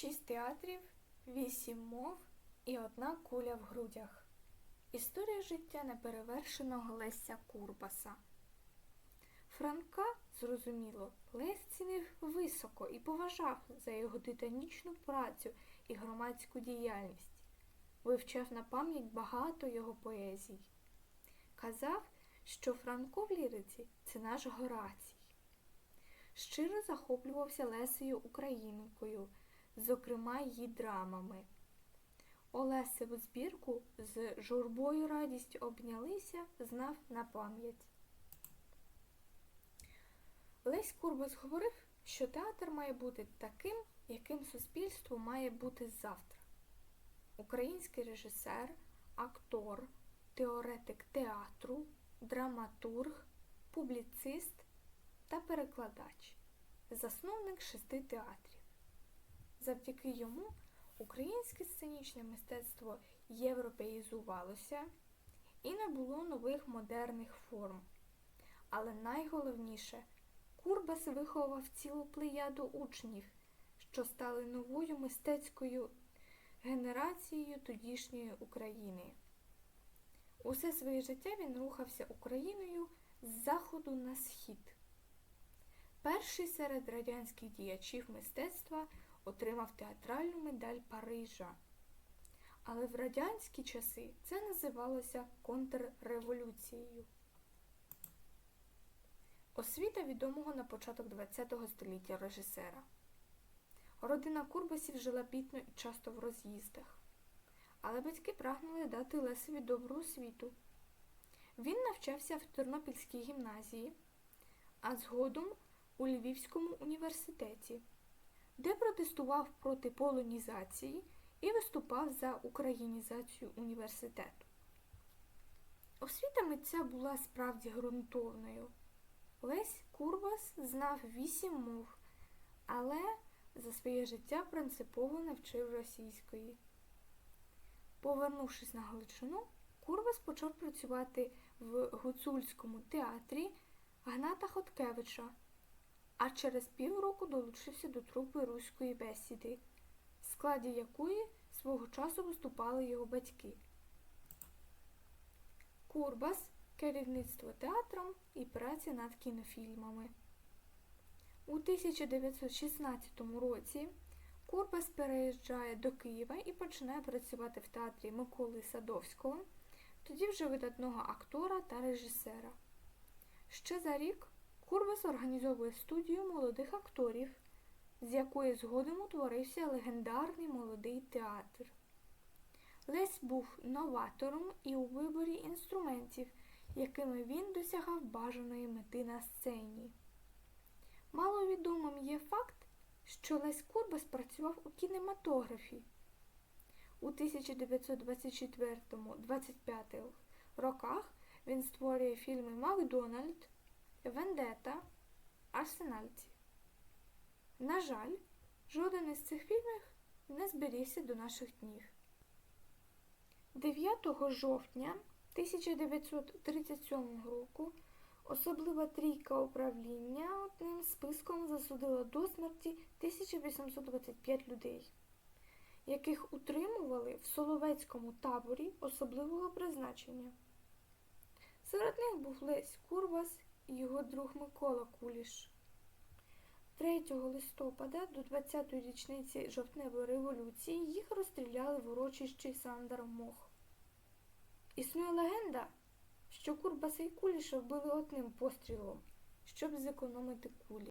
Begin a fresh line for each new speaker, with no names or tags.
Шість театрів, вісім мов і одна куля в грудях. Історія життя неперевершеного Леся Курбаса. Франка, зрозуміло, Лесь цінив високо і поважав за його титанічну працю і громадську діяльність. Вивчав на пам'ять багато його поезій. Казав, що Франко в ліриці це наш Горацій. Щиро захоплювався Лесею Українкою, зокрема її драмами. Олесеву збірку з журбою радість обнялися, знав на пам'ять. Лесь Курбас говорив, що театр має бути таким, яким суспільство має бути завтра. Український режисер, актор, теоретик театру, драматург, публіцист та перекладач, засновник шести театрів. Завдяки йому українське сценічне мистецтво європеїзувалося і набуло нових модерних форм. Але найголовніше, Курбас виховав цілу плеяду учнів, що стали новою мистецькою генерацією тодішньої України. Усе своє життя він рухався Україною з заходу на схід. Перший серед радянських діячів мистецтва отримав театральну медаль Парижа. Але в радянські часи це називалося контрреволюцією. Освіта відомого на початок ХХ століття режисера. Родина Курбасів жила бідно і часто в роз'їздах. Але батьки прагнули дати Лесові добру освіту. Він навчався в Тернопільській гімназії, а згодом у Львівському університеті, де протестував проти полонізації і виступав за українізацію університету. Освіта митця була справді ґрунтовною. Лесь Курбас знав вісім мов, але за своє життя принципово навчив російської. Повернувшись на Галичину, Курбас почав працювати в гуцульському театрі Гната Хоткевича, а через півроку долучився до трупи руської бесіди, в складі якої свого часу виступали його батьки. Курбас керівництво театром і праця над кінофільмами. У 1916 році Курбас переїжджає до Києва і починає працювати в театрі Миколи Садовського, тоді вже видатного актора та режисера. Ще за рік Курбас організовує студію молодих акторів, з якої згодом утворився легендарний молодий театр. Лесь був новатором і у виборі інструментів, якими він досягав бажаної мети на сцені. Маловідомим є факт, що Лесь Курбас працював у кінематографі. У 1924-25 роках він створює фільми Макдональд, Вендета, Арсенальці. На жаль, жоден із цих фільмів не зберігся до наших днів. 9 жовтня 1937 року особлива трійка управління одним списком засудила до смерті 1825 людей, яких утримували в Соловецькому таборі особливого призначення. Серед них був Лесь Курбас його друг Микола Куліш. 3 листопада до 20-ї річниці жовтневої революції їх розстріляли в урочищі Сандар Мох. Існує легенда, що Курбаса і Куліша вбили одним пострілом, щоб зекономити кулі.